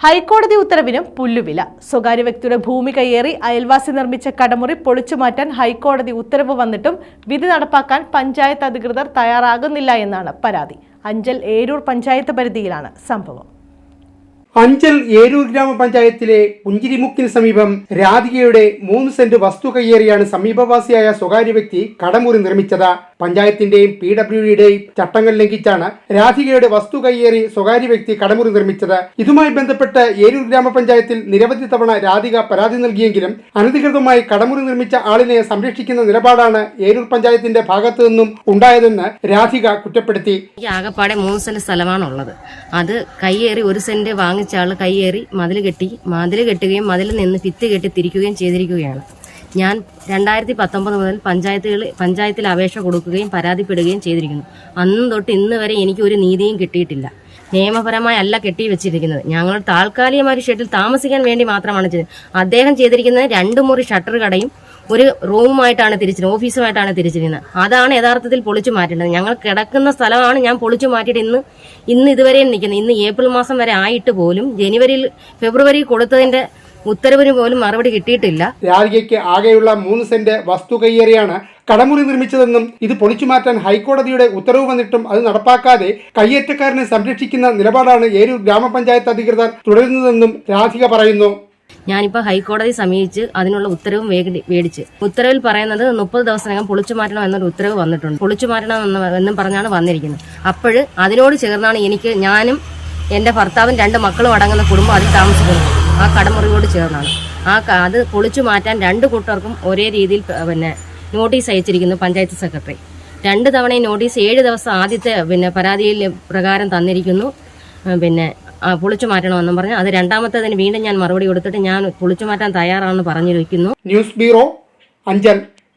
ഹൈക്കോടതി ഉത്തരവിനും പുല്ലുവില. സ്വകാര്യ വ്യക്തിയുടെ ഭൂമി കയ്യേറി അയൽവാസി നിർമ്മിച്ച കടമുറി പൊളിച്ചുമാറ്റാൻ ഹൈക്കോടതി ഉത്തരവ് വന്നിട്ടും വിധി നടപ്പാക്കാൻ പഞ്ചായത്ത് അധികൃതർ തയ്യാറാകുന്നില്ല എന്നാണ് പരാതി. അഞ്ചൽ ഏരൂർ പഞ്ചായത്ത് പരിധിയിലാണ് സംഭവം. അഞ്ചൽ ഏരൂർ ഗ്രാമപഞ്ചായത്തിലെ പുഞ്ചിരിമുക്കിന് സമീപം രാധികയുടെ മൂന്ന് സെന്റ് വസ്തു കയ്യേറിയാണ് സമീപവാസിയായ സ്വകാര്യ വ്യക്തി കടമുറി നിർമ്മിച്ചത്. പഞ്ചായത്തിന്റെയും പി ഡബ്ല്യു ഡിയുടെയും ചട്ടങ്ങൾ ലംഘിച്ചാണ് രാധികയുടെ വസ്തു കയ്യേറി സ്വകാര്യ വ്യക്തി കടമുറി നിർമ്മിച്ചത്. ഇതുമായി ബന്ധപ്പെട്ട് ഏരൂർ ഗ്രാമപഞ്ചായത്തിൽ നിരവധി തവണ രാധിക പരാതി നൽകിയെങ്കിലും അനധികൃതമായി കടമുറി നിർമ്മിച്ച ആളിനെ സംരക്ഷിക്കുന്ന നിലപാടാണ് ഏരൂർ പഞ്ചായത്തിന്റെ ഭാഗത്തു നിന്നും ഉണ്ടായതെന്ന് രാധിക കുറ്റപ്പെടുത്തി. ആകപ്പാടെ മൂന്ന് സെന്റ് സ്ഥലമാണുള്ളത്. അത് കൈയേറി ഒരു സെന്റ് വാങ്ങിച്ച ആൾ കൈയേറി മതിൽ കെട്ടി മതിൽ കെട്ടുകയും മതിൽ നിന്ന് ഭിത്തി കെട്ടി തിരിക്കുകയും ചെയ്തിരിക്കുകയാണ്. ഞാൻ രണ്ടായിരത്തി പത്തൊമ്പത് മുതൽ പഞ്ചായത്തുകൾ പഞ്ചായത്തിൽ അപേക്ഷ കൊടുക്കുകയും പരാതിപ്പെടുകയും ചെയ്തിരിക്കുന്നു. അന്നും തൊട്ട് ഇന്ന് വരെ എനിക്ക് ഒരു നീതിയും കിട്ടിയിട്ടില്ല. നിയമപരമായി അല്ല കെട്ടി വെച്ചിരിക്കുന്നത് ഞങ്ങൾ താൽക്കാലികമായ ഒരു ഷെഡിൽ താമസിക്കാൻ വേണ്ടി മാത്രമാണ് ചെയ്തത്. അദ്ദേഹം ചെയ്തിരിക്കുന്നത് രണ്ട് മുറി ഷട്ടർ കടയും ഒരു റൂമുമായിട്ടാണ് തിരിച്ചിരുന്നത് ഓഫീസുമായിട്ടാണ് തിരിച്ചിരുന്നത്. അതാണ് യഥാർത്ഥത്തിൽ പൊളിച്ചു മാറ്റേണ്ടത്. ഞങ്ങൾ കിടക്കുന്ന സ്ഥലമാണ് ഞാൻ പൊളിച്ചു മാറ്റിയിട്ട് ഇന്ന് ഇന്ന് ഇതുവരെ നിൽക്കുന്നത്. ഇന്ന് ഏപ്രിൽ മാസം വരെ ആയിട്ട് പോലും ജനുവരിയിൽ ഫെബ്രുവരി കൊടുത്തതിന്റെ ഉത്തരവിന് പോലും മറുപടി കിട്ടിയിട്ടില്ല. രാധികയ്ക്ക് ആകെയുള്ള മൂന്ന് സെന്റ് വസ്തു കയ്യേറിയാണ് കടമുറി നിർമ്മിച്ചതെന്നും ഇത് പൊളിച്ചു മാറ്റാൻ ഹൈക്കോടതിയുടെ ഉത്തരവ് വന്നിട്ടും അത് നടപ്പാക്കാതെ കയ്യേറ്റക്കാരനെ സംരക്ഷിക്കുന്ന നിലപാടാണ് ഏരൂർ ഗ്രാമപഞ്ചായത്ത് അധികൃതർ തുടരുന്നതെന്നും രാധിക പറയുന്നു. ഞാനിപ്പോൾ ഹൈക്കോടതി സമീപിച്ച് അതിനുള്ള ഉത്തരവും മേടിച്ച് ഉത്തരവിൽ പറയുന്നത് മുപ്പത് ദിവസത്തിനകം പൊളിച്ചു മാറ്റണം എന്നൊരു ഉത്തരവ് വന്നിട്ടുണ്ട്. പൊളിച്ചു മാറ്റണം എന്നും പറഞ്ഞാണ് വന്നിരിക്കുന്നത്. അപ്പോൾ അതിനോട് ചേർന്നാണ് എനിക്ക് ഞാനും എന്റെ ഭർത്താവും രണ്ട് മക്കളും അടങ്ങുന്ന കുടുംബം അതിൽ താമസിക്കുന്നത്. ആ കടമുറിയോട് ചേർന്നാണ്. ആ അത് പൊളിച്ചു മാറ്റാൻ രണ്ട് കൂട്ടർക്കും ഒരേ രീതിയിൽ പിന്നെ നോട്ടീസ് അയച്ചിരിക്കുന്നു പഞ്ചായത്ത് സെക്രട്ടറി. രണ്ട് തവണ ഈ നോട്ടീസ് ഏഴ് ദിവസം ആദ്യത്തെ പിന്നെ പരാതിയിൽ പ്രകാരം തന്നിരിക്കുന്നു. പിന്നെ ആ, പൊളിച്ചു മാറ്റണമെന്നും പറഞ്ഞു. അത് രണ്ടാമത്തേതിന് വീണ്ടും ഞാൻ മറുപടി കൊടുത്തിട്ട് ഞാൻ പൊളിച്ചു മാറ്റാൻ തയ്യാറാണെന്ന് പറഞ്ഞിരിക്കുന്നു. News bureau Anchal.